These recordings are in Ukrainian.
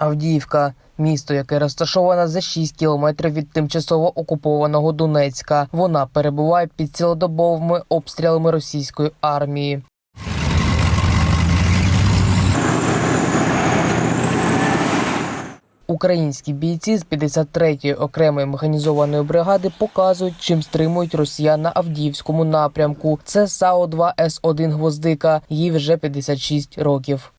Авдіївка місто, яке розташоване за 6 кілометрів від тимчасово окупованого Донецька. Вона перебуває під цілодобовими обстрілами російської армії. Українські бійці з 53-ї окремої механізованої бригади показують, чим стримують росіян на Авдіївському напрямку. Це САУ 2 С1 Гвоздика. Їй вже 56 років.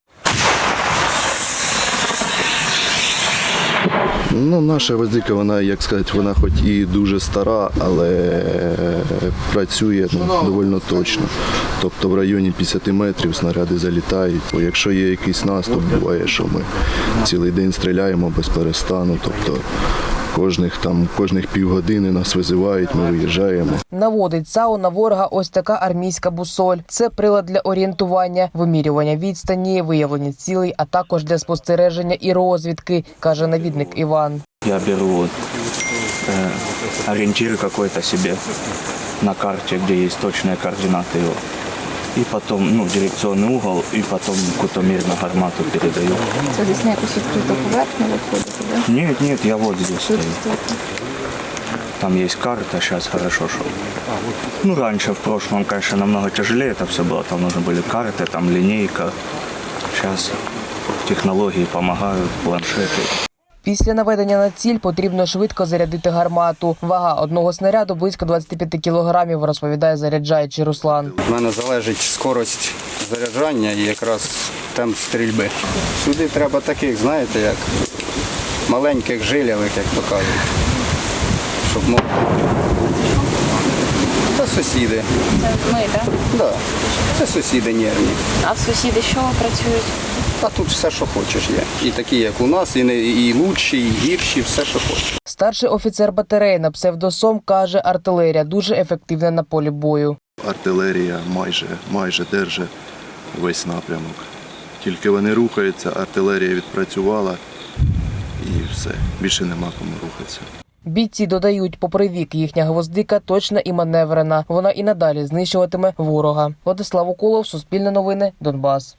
Ну, наша гвоздика, вона, як сказати, вона хоч і дуже стара, але працює ну, доволі точно. Тобто в районі 50 метрів снаряди залітають. Якщо є якийсь наступ, буває, що ми цілий день стріляємо без перестану. Тобто кожних там кожних півгодини нас визивають, ми виїжджаємо. Наводить САУ на ворога ось така армійська бусоль. Це прилад для орієнтування, вимірювання відстані, виявлення цілей, а також для спостереження і розвідки, каже навідник Іван. Я беру вот, э, ориентир какой-то себе на карте, где есть точные координаты его. И потом, ну, дирекционный угол, и потом кутомерно гармату передаю. Це десь на якусь відкриту поверхню виходити, да? Нет, нет, я вот здесь стою. Тут тут. Там есть карта, сейчас хорошо шел. Ну, раньше, в прошлом, конечно, намного тяжелее это все было. Там нужны были карты, там линейка. Сейчас технологии помогают, планшеты. Після наведення на ціль потрібно швидко зарядити гармату. Вага одного снаряду близько 25 кілограмів, розповідає заряджаючий Руслан. У мене залежить скорость заряджання і якраз темп стрільби. Сюди треба таких, знаєте, як маленьких жилявих, як то кажуть. Щоб мов... Це сусіди. Це ми, так? Да. Це сусіди нервні. А сусіди що працюють? А тут все, що хочеш є. І такі, як у нас, і, не, і лучші, і гірші, все, що хочеш. Старший офіцер батареї на псевдосом каже, артилерія дуже ефективна на полі бою. Артилерія майже, майже держить весь напрямок. Тільки вони рухаються, артилерія відпрацювала і все. Більше нема кому рухатися. Бійці додають, попри вік, їхня гвоздика точна і маневрена. Вона і надалі знищуватиме ворога. Владислав Уколов, Суспільне новини, Донбас.